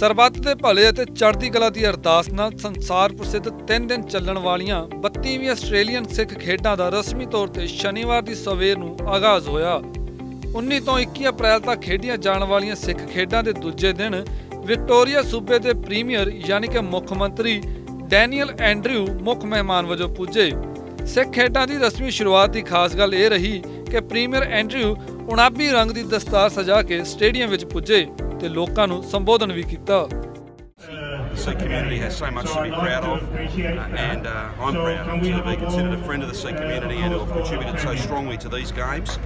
ਸਰਬੱਤ ਦੇ ਭਲੇ ਅਤੇ ਚੜ੍ਹਦੀ ਕਲਾ ਦੀ ਅਰਦਾਸ ਨਾਲ ਸੰਸਾਰ ਪ੍ਰਸਿੱਧ 3 ਦਿਨ ਚੱਲਣ ਵਾਲੀਆਂ 32ਵੀਂ ਆਸਟ੍ਰੇਲੀਅਨ ਸਿੱਖ ਖੇਡਾਂ ਦਾ ਰਸਮੀ ਤੌਰ ਤੇ ਸ਼ਨੀਵਾਰ ਦੀ ਸਵੇਰ ਨੂੰ ਆਗਾਜ਼ ਹੋਇਆ। 19 ਤੋਂ 21 ਅਪ੍ਰੈਲ ਤੱਕ ਖੇਡੀਆਂ ਜਾਣ ਵਾਲੀਆਂ ਸਿੱਖ ਖੇਡਾਂ ਦੇ ਦੂਜੇ ਦਿਨ ਵਿਕਟੋਰੀਆ ਸੂਬੇ ਦੇ ਪ੍ਰੀਮੀਅਰ ਯਾਨੀ ਕਿ ਮੁੱਖ ਮੰਤਰੀ ਡੈਨੀਅਲ ਐਂਡਰਿਊ ਮੁੱਖ ਮਹਿਮਾਨ ਵਜੋਂ ਪੁੱਜੇ। ਸਿੱਖ ਖੇਡਾਂ ਦੀ ਰਸਮੀ ਸ਼ੁਰੂਆਤ ਦੀ ਖਾਸ ਗੱਲ ਇਹ ਰਹੀ ਕਿ ਪ੍ਰੀਮੀਅਰ ਐਂਡਰਿਊ ਉਣਾਬੀ ਰੰਗ ਦੀ ਦਸਤਾਰ ਸਜਾ ਕੇ ਸਟੇਡੀਅਮ ਵਿੱਚ ਪੁੱਜੇ। ਤੇ ਲੋਕਾਂ ਨੂੰ ਸੰਬੋਧਨ ਵੀ ਕੀਤਾ The Sikh community has so much to be proud of, uh, and uh, I'm proud to be considered a friend of the Sikh community and to have contributed so strongly to these games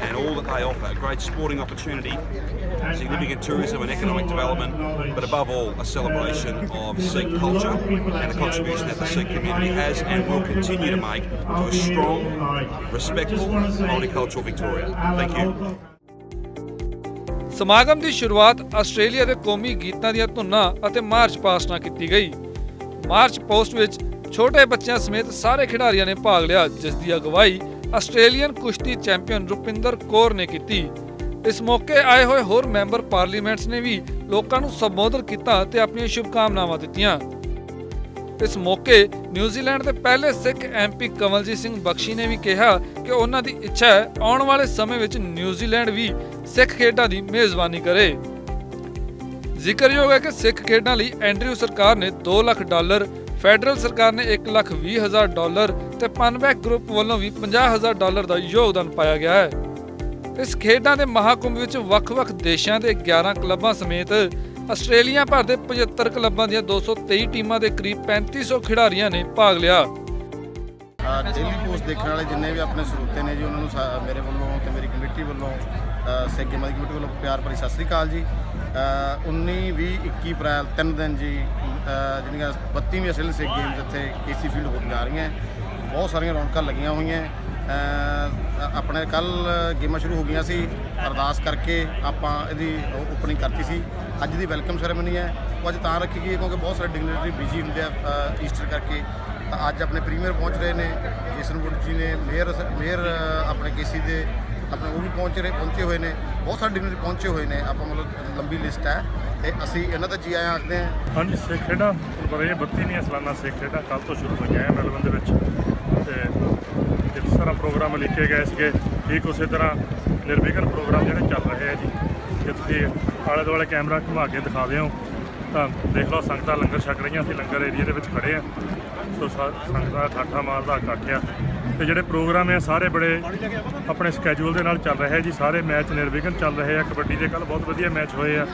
and all that they offer. A great sporting opportunity, significant tourism and economic development, but above all, a celebration of Sikh culture and the contribution that the Sikh community has and will continue to make to a strong, respectful, multicultural Victoria. Thank you. ਸਮਾਗਮ ਦੀ ਸ਼ੁਰੂਆਤ Australia ਦੇ ਕੌਮੀ ਗੀਤਾਂ ਦੀਆਂ ਧੁਨਾਂ ਅਤੇ March past ਨਾਲ ਕੀਤੀ ਗਈ। ਮਾਰਚ ਪੋਸਟ ਵਿੱਚ ਛੋਟੇ ਬੱਚਿਆਂ ਸਮੇਤ ਸਾਰੇ ਖਿਡਾਰੀਆਂ ਨੇ ਭਾਗ ਲਿਆ, ਜਿਸ ਦੀ ਅਗਵਾਈ ਆਸਟ੍ਰੇਲੀਅਨ ਕੁਸ਼ਤੀ ਚੈਂਪੀਅਨ ਰੁਪਿੰਦਰ ਕੌਰ ਨੇ ਕੀਤੀ। ਇਸ ਮੌਕੇ ਆਏ ਹੋਏ ਹੋਰ ਮੈਂਬਰ ਪਾਰਲੀਮੈਂਟਸ ਨੇ ਵੀ ਲੋਕਾਂ ਨੂੰ ਸੰਬੋਧਨ ਕੀਤਾ ਤੇ ਆਪਣੀਆਂ ਸ਼ੁਭਕਾਮਨਾਵਾਂ ਦਿੱਤੀਆਂ। ਇਸ ਮੌਕੇ ਨਿਊਜ਼ੀਲੈਂਡ ਦੇ ਪਹਿਲੇ ਸਿੱਖ ਐਮਪੀ ਕਮਲਜੀਤ ਸਿੰਘ ਬਖਸ਼ੀ ਨੇ ਵੀ ਕਿਹਾ ਕਿ ਉਹਨਾਂ ਦੀ ਇੱਛਾ ਹੈ ਆਉਣ ਵਾਲੇ ਸਮੇਂ ਵਿੱਚ ਨਿਊਜ਼ੀਲੈਂਡ ਵੀ ਸਿੱਖ ਖੇਡਾਂ ਦੀ ਮੇਜ਼ਬਾਨੀ ਕਰੇ। ਜ਼ਿਕਰਯੋਗ ਹੈ ਕਿ ਸਿੱਖ ਖੇਡਾਂ ਲਈ ਐਂਡਰਿਊ ਸਰਕਾਰ ਨੇ 2 ਲੱਖ ਡਾਲਰ, ਫੈਡਰਲ ਸਰਕਾਰ ਨੇ 1 ਲੱਖ 20 ਹਜ਼ਾਰ ਡਾਲਰ ਤੇ ਪਨਬੈਕ ਗਰੁੱਪ ਵੱਲੋਂ ਵੀ 50 ਹਜ਼ਾਰ ਡਾਲਰ ਦਾ ਯੋਗਦਾਨ ਪਾਇਆ ਗਿਆ ਹੈ। ਇਸ ਖੇਡਾਂ ਦੇ ਮਹਾਕੁੰਭ ਵਿੱਚ ਵੱਖ-ਵੱਖ ਦੇਸ਼ਾਂ ਦੇ 11 ਕਲੱਬਾਂ ਸਮੇਤ ਆਸਟ੍ਰੇਲੀਆ ਭਰ ਦੇ 75 ਕਲੱਬਾਂ ਦੀਆਂ 223 ਟੀਮਾਂ ਦੇ ਕਰੀਬ 3500 ਖਿਡਾਰੀਆਂ ਨੇ ਭਾਗ ਲਿਆ। ਡੇਲੀ ਪੋਸਟ ਦੇਖਣ ਵਾਲੇ ਜਿੰਨੇ ਵੀ ਆਪਣੇ ਸਰੋਤੇ ਨੇ ਜੀ ਉਹਨਾਂ ਨੂੰ ਸਾ- ਮੇਰੇ ਵੱਲੋਂ ਤੇ ਮੇਰੀ ਕਮੇਟੀ ਵੱਲੋਂ ਅ, ਸਿੱਖ ਗੇਮਾਂ ਦੀ ਕਮੇਟੀ ਵੱਲੋਂ ਪਿਆਰ ਭਰੀ ਸਤਿ ਸ੍ਰੀ ਅਕਾਲ ਜੀ। ਅ, 19 20 21 ਅਪ੍ਰੈਲ ਤਿੰਨ ਦਿਨ ਜੀ ਅ, ਜਿਹੜੀਆਂ 32ਵੀਂ ਆਸਟ੍ਰੇਲੀਅਨ ਸਿੱਖ ਗੇਮਸ ਇੱਥੇ ਕੇਸੀ ਫੀਲਡ ਹੋਣ ਜਾ ਰਹੀਆਂ। ਬਹੁਤ ਸਾਰੀਆਂ ਰੌਣਕਾਂ ਲੱਗੀਆਂ ਹੋਈਆਂ। ਅ, ਆਪਣੇ ਕੱਲ ਗੇਮਾਂ ਸ਼ੁਰੂ ਹੋ ਗਈਆਂ ਸੀ। ਅਰਦਾਸ ਕਰਕੇ ਆਪਾਂ ਇਹਦੀ ਓਪਨਿੰਗ ਕਰਤੀ ਸੀ। ਅੱਜ ਦੀ ਵੈਲਕਮ ਸੈਰੇਮਨੀ ਹੈ। ਉਹ ਅੱਜ ਤਾਂ ਰੱਖੀ ਗਈ ਹੈ ਕਿਉਂਕਿ ਬਹੁਤ ਸਾਰੇ ਡਿਗਨਿਟਰੀ ਬਿਜ਼ੀ ਹੁੰਦੇ ਆ ਅ, ਈਸਟਰ ਕਰਕੇ। ਤਾਂ ਅੱਜ ਆਪਣੇ ਪ੍ਰੀਮੀਅਰ ਪਹੁੰਚ ਰਹੇ ਨੇ ਜੇਸਨ ਵੁੱਡ ਜੀ ਨੇ ਮੇਅਰ ਮੇਅਰ ਅ, ਆਪਣੇ ਕੇਸੀ ਦੇ ਆਪਣੇ ਉਹ ਵੀ ਪਹੁੰਚ ਰਹੇ ਪਹੁੰਚੇ ਹੋਏ ਨੇ ਬਹੁਤ ਸਾਰੇ ਡਿਗਨਿਟਰੀ ਪਹੁੰਚੇ ਹੋਏ ਨੇ ਆਪਾਂ ਮਤਲਬ ਲੰਬੀ ਲਿਸਟ ਹੈ ਤੇ ਅਸੀਂ ਇਹਨਾਂ ਦਾ ਜੀ ਆਇਆਂ ਆਖਦੇ ਹਾਂ। ਹਾਂਜੀ ਸਿੱਖ ਖੇਡਾਂ ਪਰ ਇਹ 32ਵੀਆਂ ਸਾਲਾਨਾ ਸਿੱਖ ਖੇਡਾਂ ਕੱਲ ਤੋਂ ਸ਼ੁਰੂ ਹੋਈਆਂ ਹੈ ਮੈਲਬਨ ਦੇ ਵਿੱਚ। ਤੇ ਜਿਸ ਤਰ੍ਹਾਂ ਪ੍ਰੋਗਰਾਮ ਲਿਖੇ ਗਏ ਸੀਗੇ ਠੀਕ ਉਸੇ ਤਰ੍ਹਾਂ ਨਿਰਵਿਘਨ ਪ੍ਰੋਗਰਾਮ ਜਿਹੜੇ ਚੱਲ ਰਹੇ ਆ ਜੀ। ਜੇ ਤੁਸੀਂ ਆਲੇ ਦੁਆਲੇ ਕੈਮਰਾ ਘੁਮਾ ਕੇ ਦਿਖਾ ਦਿਓ। ਤਾਂ ਦੇਖ ਲਓ, ਸੰਗਤਾਂ ਲੰਗਰ ਛਕ ਰਹੀਆਂ, ਅਸੀਂ ਲੰਗਰ ਏਰੀਆ ਦੇ ਵਿੱਚ ਖੜੇ ਆ ਸੋ ਸਾ- ਸੰਗਤਾਂ ਠਾਠਾ ਮਾਰਦਾ ਇਕੱਠ ਆ ਤੇ ਜਿਹੜੇ ਪ੍ਰੋਗਰਾਮ ਆ ਸਾਰੇ ਬੜੇ ਆਪਣੇ ਸਕੇਜੂਲ ਦੇ ਨਾਲ ਚੱਲ ਰਹੇ ਆ ਜੀ। ਸਾਰੇ ਮੈਚ ਨਿਰਵਿਘਨ ਚੱਲ ਰਹੇ ਆ। ਕਬੱਡੀ ਦੇ ਕੱਲ ਬਹੁਤ ਵਧੀਆ ਮੈਚ ਹੋਏ ਆ।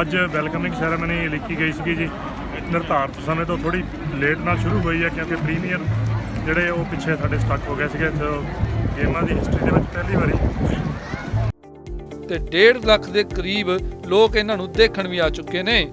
ਅੱਜ ਵੈਲਕਮਿੰਗ ਸੈਰੇਮਨੀ ਲਿਖੀ ਗਈ ਸੀਗੀ ਜੀ। ਨਿਰਧਾਰਤ ਸਮੇਂ ਤੋਂ ਥੋੜੀ ਲੇਟ ਨਾਲ ਸ਼ੁਰੂ ਹੋਈ ਹੈ ਕਿਉਂਕਿ ਪ੍ਰੀਮੀਅਰ ਜਿਹੜੇ ਉਹ ਪਿੱਛੇ ਸਾਡੇ ਸਟਕ ਹੋ ਗਏ ਸੀਗੇ। ਤੇ ਗੇਮਾਂ ਦੀ ਹਿਸਟਰੀ ਦੇ ਵਿੱਚ ਪਹਿਲੀ ਵਾਰੀ। ਤੇ 1.5 ਲੱਖ ਦੇ ਕਰੀਬ ਲੋਕ ਇਹਨਾਂ ਨੂੰ ਦੇਖਣ ਵੀ ਆ ਚੁੱਕੇ ਨੇ।